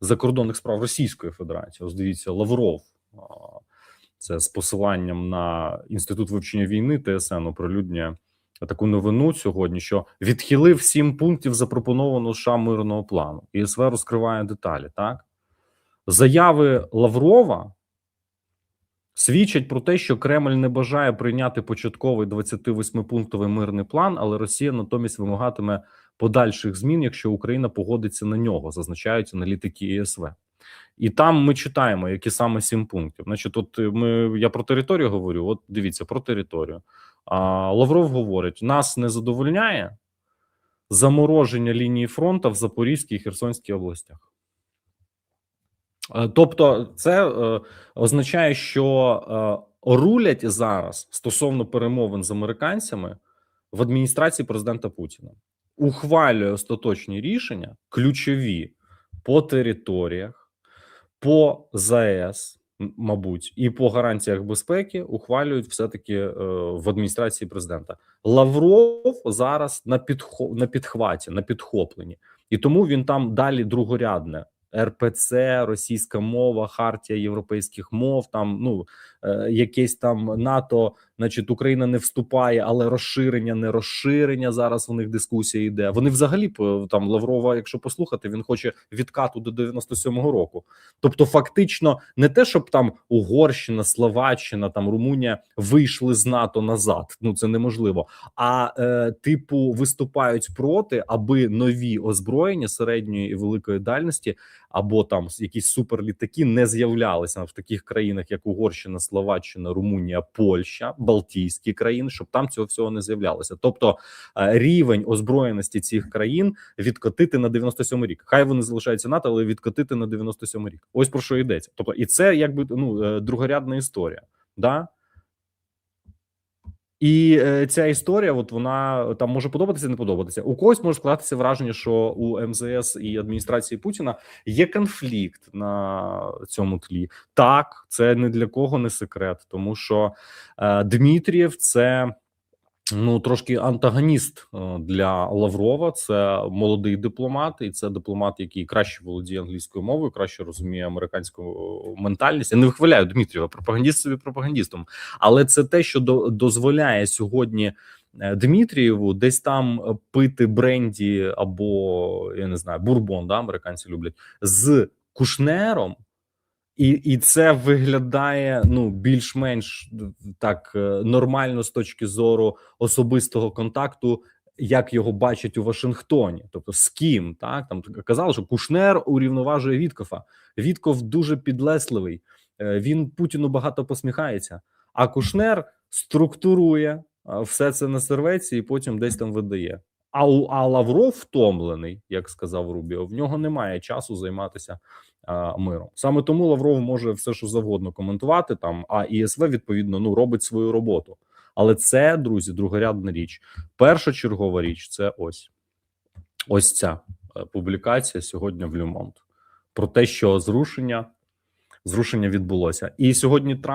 закордонних справ Російської Федерації. Ось дивіться, Лавров. Це з посиланням на інститут вивчення війни ТСН оприлюднює таку новину сьогодні, що відхилив сім пунктів запропонованого США мирного плану. ІСВ розкриває деталі. Так заяви Лаврова свідчать про те, що Кремль не бажає прийняти початковий 28-пунктовий мирний план, але Росія натомість вимагатиме подальших змін, якщо Україна погодиться на нього, зазначають аналітики ІСВ. І там ми читаємо, які саме сім пунктів. Значить, от ми я про територію говорю. От дивіться про територію. А Лавров говорить: нас не задовольняє замороження лінії фронту в Запорізькій і Херсонській областях. Е, Тобто, це е, означає, що е, рулять зараз стосовно перемовин з американцями в адміністрації президента Путіна, ухвалює остаточні рішення, ключові по територіях, по ЗАЕС, мабуть, і по гарантіях безпеки ухвалюють все-таки е, в адміністрації президента. Лавров зараз на підхо, на підхваті, на підхопленні, і тому він там далі другорядне. РПЦ, російська мова, хартія європейських мов, там ну якесь там НАТО, значить, Україна не вступає, але розширення, не розширення. Зараз у них дискусія йде. Вони взагалі там Лаврова, якщо послухати, він хоче відкату до 97-го року. Тобто, фактично, не те, щоб там Угорщина, Словаччина, там Румунія вийшли з НАТО назад. Ну це неможливо. А е, типу виступають проти, аби нові озброєння середньої і великої дальності, або там якісь суперлітаки не з'являлися в таких країнах, як Угорщина, Словаччина, Румунія, Польща, Балтійські країни, щоб там цього всього не з'являлося. Тобто е, рівень озброєності цих країн відкотити на 97 рік. Хай вони залишаються НАТО, але відкотити на 97 рік. Ось про що йдеться. Тобто, і це якби ну е, другорядна історія. Да? І е, ця історія, от вона там може подобатися, не подобатися. У когось може складатися враження, що у МЗС і адміністрації Путіна є конфлікт на цьому тлі. Так, це не для кого не секрет, тому що е, Дмитрієв це. Ну, трошки антагоніст е, для Лаврова. Це молодий дипломат, і це дипломат, який краще володіє англійською мовою, краще розуміє американську е, ментальність. Я не вихваляю Дмитрієва, пропагандіст собі пропагандістом, але це те, що до, дозволяє сьогодні е, Дмитрієву десь там пити бренді або я не знаю, бурбон, да, американці люблять з Кушнером. І, і це виглядає ну більш-менш так е, нормально з точки зору особистого контакту, як його бачать у Вашингтоні, тобто з ким так там казали, що Кушнер урівноважує Віткофа. Вітков дуже підлесливий. е, Він Путіну багато посміхається, а Кушнер структурує все це на сервеці і потім десь там видає. А а Лавров втомлений, як сказав Рубіо, в нього немає часу займатися а, миром. Саме тому Лавров може все, що завгодно коментувати там. А ІСВ відповідно ну робить свою роботу. Але це, друзі, другорядна річ. Першочергова річ це ось ось ця е, публікація сьогодні в Люмонт про те, що зрушення зрушення відбулося, і сьогодні Трамп.